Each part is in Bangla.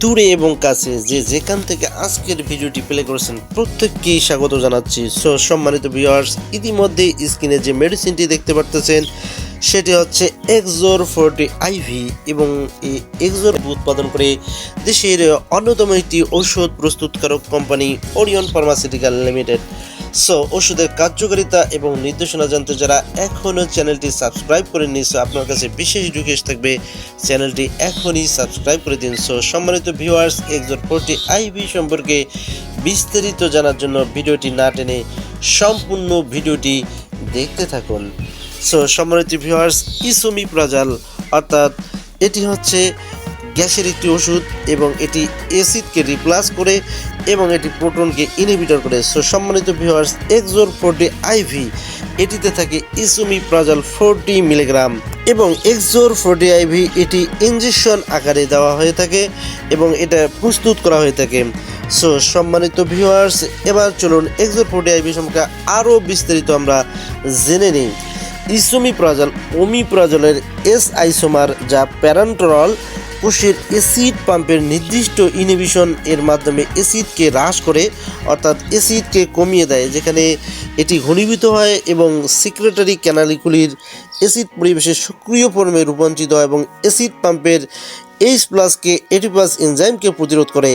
দূরে এবং কাছে যে যেখান থেকে আজকের ভিডিওটি প্লে করেছেন প্রত্যেককেই স্বাগত জানাচ্ছি। সো সম্মানিত ভিউয়ার্স ইতিমধ্যে স্ক্রিনে যে মেডিসিনটি দেখতে পারতেছেন, সেটি হচ্ছে এক্সোর ফোরটি আইভি এবং এই এক্সোর উৎপাদন করে দেশের অন্যতম একটি ঔষধ প্রস্তুতকারক company Orion pharmaceutical limited so ওষুধের কার্যকারিতা এবং নির্দেশনা জানতে যারা এখনও চ্যানেলটি সাবস্ক্রাইব করে নিয়েছে আপনার কাছে বিশেষ রিকোয়েস্ট থাকবে, চ্যানেলটি এখনই সাবস্ক্রাইব করে দিন। সো সম্মানিত ভিউয়ার্স একজন ফোরটি আইভি সম্পর্কে বিস্তারিত জানার জন্য ভিডিওটি না টেনে সম্পূর্ণ ভিডিওটি দেখতে থাকুন। সো সম্মানিত ভিউয়ার্স, ইসোমি প্রাজাল, অর্থাৎ এটি হচ্ছে গ্যাসের একটি ওষুধ এবং এটি অ্যাসিডকে রিপ্লাস করে এবং এটি প্রোটনকে ইনহিবিটর করে। সো সম্মানিত ভিউয়ার্স এক্সোর ফোরটি আইভি এটিতে থাকে ইসুমি প্রাজাল ফোরটি মিলিগ্রাম এবং এক্সোর ফোরটি আইভি এটি ইঞ্জেকশন আকারে দেওয়া হয়ে থাকে এবং এটা প্রস্তুত করা হয়ে থাকে। সো সম্মানিত ভিউয়ার্স এবার চলুন এক্সোর ফোরটি আইভি সম্পর্কে আরও বিস্তারিত আমরা জেনে নিই। ইসুমি প্রাজল ওমি ওমিপ্রাজলের এস আইসোমার যা প্যারান্টোরল কোষের অ্যাসিড পাম্পের নির্দিষ্ট ইনহিবিশন এর মাধ্যমে অ্যাসিডকে হ্রাস করে, অর্থাৎ অ্যাসিডকে কমিয়ে দেয়, যেখানে এটি ঘনীভূত হয় এবং সিক্রেটারি ক্যানালিগুলির অ্যাসিড পরিবেশে সক্রিয় ফর্মে রূপান্তরিত হয় এবং অ্যাসিড পাম্পের এইচ প্লাসকে এটি প্লাস এনজাইমকে প্রতিরোধ করে।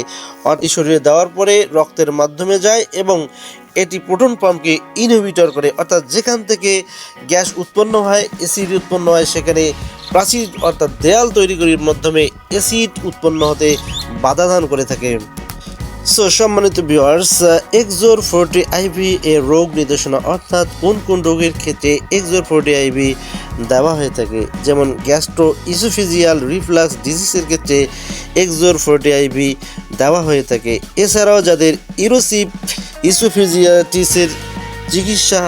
অর্থাৎ শরীরে দেওয়ার পরে রক্তের মাধ্যমে যায় এবং এটি প্রোটন পাম্পকে ইনহিবিটর করে, অর্থাৎ যেখান থেকে গ্যাস উৎপন্ন হয়, অ্যাসিড উৎপন্ন হয়, সেখানে প্রাচীর অর্থাৎ দেয়াল তৈরি করার মাধ্যমে অ্যাসিড উৎপন্ন হতে বাধা দান করে থাকে। সো সম্মানিত ভিউয়ার্স এক্সোর ফোরটি আইভি এর রোগ নির্দেশনা অর্থাৎ কোন কোন রোগের ক্ষেত্রে এক্সোর ফোরটি আইভি দেওয়া হয়ে থাকে, যেমন গ্যাস্ট্রো ইসোফিজিয়াল রিফ্লাক্স ডিজিজের ক্ষেত্রে এক্সোর ফোরটি আইভি দেওয়া হয়ে থাকে। এছাড়াও যাদের ইরোসিভ ইসোফিজিয়াটিসের চিকিৎসা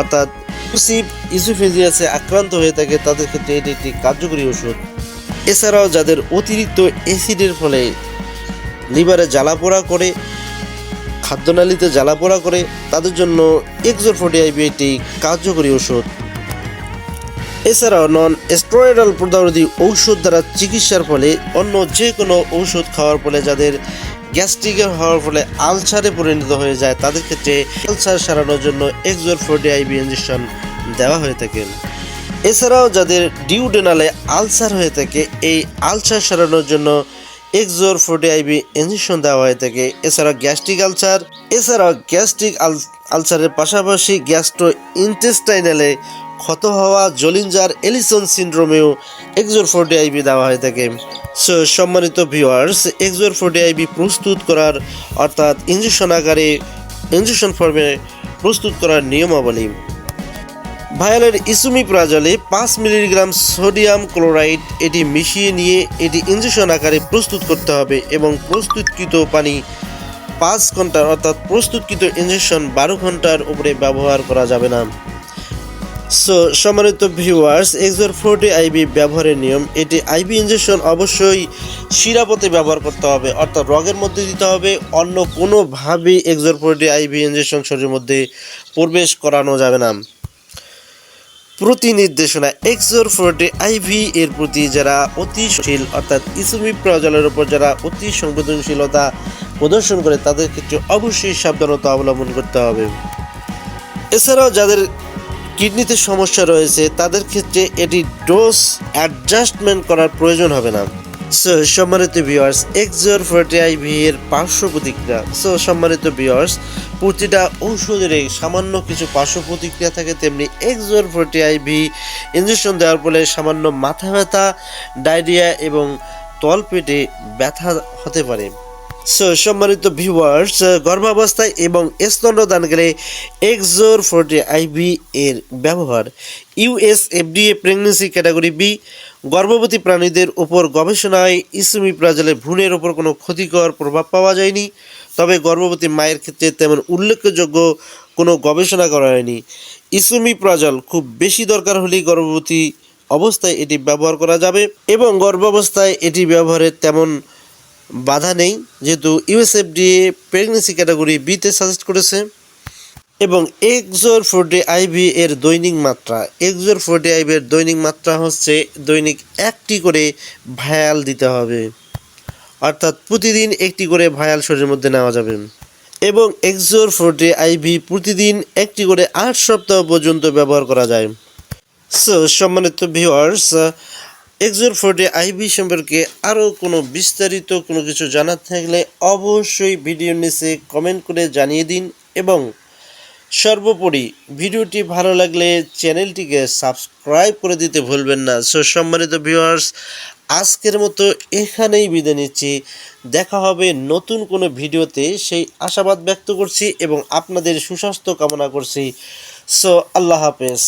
অর্থাৎ ইরোসিভ ইসোফিজিয়াসে আক্রান্ত হয়ে থাকে, তাদের ক্ষেত্রে এটি একটি কার্যকরী ওষুধ। এছাড়াও যাদের অতিরিক্ত অ্যাসিডের ফলে লিভারে জ্বালাপোড়া করে, খাদ্যনালীতে জ্বালাপোড়া করে, তাদের জন্য এক্সোর ফোর্টি আইবি একটি কার্যকরী ওষুধ। এছাড়াও নন স্টেরয়েডাল প্রদারোধী ঔষধ দ্বারা চিকিৎসার ফলে অন্য যে কোনো ঔষধ খাওয়ার ফলে যাদের গ্যাস্ট্রিকের হওয়ার ফলে আলসারে পরিণত হয়ে যায়। তাদের ক্ষেত্রে আলসার সারানোর জন্য এক্সোর ফোর্টি আইবি ইঞ্জেকশন দেওয়া হয়ে থাকে। এছাড়াও যাদের ডিউডেনালে আলসার হয়ে থাকে, এই আলসার সারানোর জন্য এক্সোর ফোর্টি আইবি ইঞ্জেকশন দেওয়া হয়ে থাকে। এছাড়া গ্যাস্ট্রিক আলসার, এছাড়াও গ্যাস্ট্রিক আল, আলসারের পাশাপাশি গ্যাস্ট্রো ইন্টেস্টাইনালে ক্ষত হওয়া জলিঞ্জার এলিসন সিন্ড্রোমেও এক্সোর ফোর্টি আইবি দেওয়া হয়ে থাকে। সম্মানিত ভিউয়ার্স এক্সোর ফোর্টি আইবি প্রস্তুত করার, অর্থাৎ ইঞ্জেকশন আকারে ইঞ্জেকশন ফর্মে প্রস্তুত করার নিয়মাবলী। ভায়ালের ইসুমি প্রাজলে পাঁচ মিলিগ্রাম সোডিয়াম ক্লোরাইড এটি মিশিয়ে নিয়ে এটি ইঞ্জেকশন আকারে প্রস্তুত করতে হবে এবং প্রস্তুতকৃত পানি পাঁচ ঘণ্টা অর্থাৎ প্রস্তুতকৃত ইঞ্জেকশন বারো ঘণ্টার উপরে ব্যবহার করা যাবে না। সো, সম্মানিত ভিউয়ার্স এক্সোর ফোর্টি আইবি ব্যবহারের নিয়ম, এটি আইবি ইঞ্জেকশন অবশ্যই শিরাপথে ব্যবহার করতে হবে, অর্থাৎ রগের মধ্যে দিতে হবে, অন্য কোনোভাবেই এক্সোর ফোর্টি আইবি ইঞ্জেকশন শরীরের মধ্যে প্রবেশ করানো যাবে না। প্রতি নির্দেশনা এক্সোর ফোর্টি আইভি এর প্রতি যারা অতিশীল অর্থাৎ ইসুমি প্রজলের উপর যারা অতি সংবেদনশীলতা প্রদর্শন করে, তাদের ক্ষেত্রে অবশ্যই সাবধানতা অবলম্বন করতে হবে। এছাড়াও যাদের কিডনিতে সমস্যা রয়েছে, তাদের ক্ষেত্রে এটি ডোজ অ্যাডজাস্টমেন্ট করার প্রয়োজন হবে না। সো, সম্মানিত ভিউয়ার্স এক্সোর ফোর্টি আইভি এর পার্শ্ব প্রতিক্রিয়া। সো, সম্মানিত ভিওয়ার্স প্রতিটা ঔষধের সামান্য কিছু পার্শ্ব প্রতিক্রিয়া থাকে, তেমনি এক্সোর ফোর্টি আইভি ইঞ্জেকশন দেওয়ার ফলে সামান্য মাথা ব্যথা, ডায়রিয়া এবং তলপেটে ব্যথা হতে পারে। সো সম্মানিত ভিউয়ার্স গর্ভাবস্থায় এবং স্তন্যদান গেলে এক্সোর ফোর্টি আইভি এর ব্যবহার। US FDA pregnancy category B গর্ভবতী প্রাণীদের উপর গবেষণায় ইসুমি প্রাজলের ভ্রূণের ওপর কোনো ক্ষতিকর প্রভাব পাওয়া যায়নি। তবে গর্ভবতী মায়ের ক্ষেত্রে তেমন উল্লেখযোগ্য কোনো গবেষণা করা হয়নি। ইসুমি প্রাজল খুব বেশি দরকার হলেই গর্ভবতী অবস্থায় এটি ব্যবহার করা যাবে এবং গর্ভাবস্থায় এটি ব্যবহারের তেমন বাধা নেই, যেহেতু ইউএসএফডিএ প্রেগনেন্সি ক্যাটাগরি বিতে সাজেস্ট করেছে এবং এক্সোর ফোর্টি আইভি এর দৈনিক মাত্রা এক্সোর ফোর্টি আইভি এর দৈনিক মাত্রা হচ্ছে দৈনিক একটি করে ভায়াল দিতে হবে। অর্থাৎ প্রতিদিন একটি করে ভায়াল শরীরের মধ্যে নেওয়া যাবে। এবং এক্সোর ফোর্টি আইভি প্রতিদিন একটি করে আট সপ্তাহ পর্যন্ত ব্যবহার করা যায়। সো সম্মানিত ভিউয়ার্স এক্সোর ফোর্টি আইভি সম্পর্কে আরও কোনো বিস্তারিত কোনো কিছু জানার থাকলে অবশ্যই ভিডিও নিচে কমেন্ট করে জানিয়ে দিন এবং সর্বোপরি ভিডিওটি ভালো লাগলে চ্যানেলটিকে সাবস্ক্রাইব করে দিতে ভুলবেন না। সো, সম্মানিত ভিউয়ার্স, আজকের মতো এখানেই বিদায় নিচ্ছি। দেখা হবে নতুন কোনো ভিডিওতে। সেই আশাবাদ ব্যক্ত করছি এবং আপনাদের সুস্বাস্থ্য কামনা করছি। সো, আল্লাহ হাফেজ।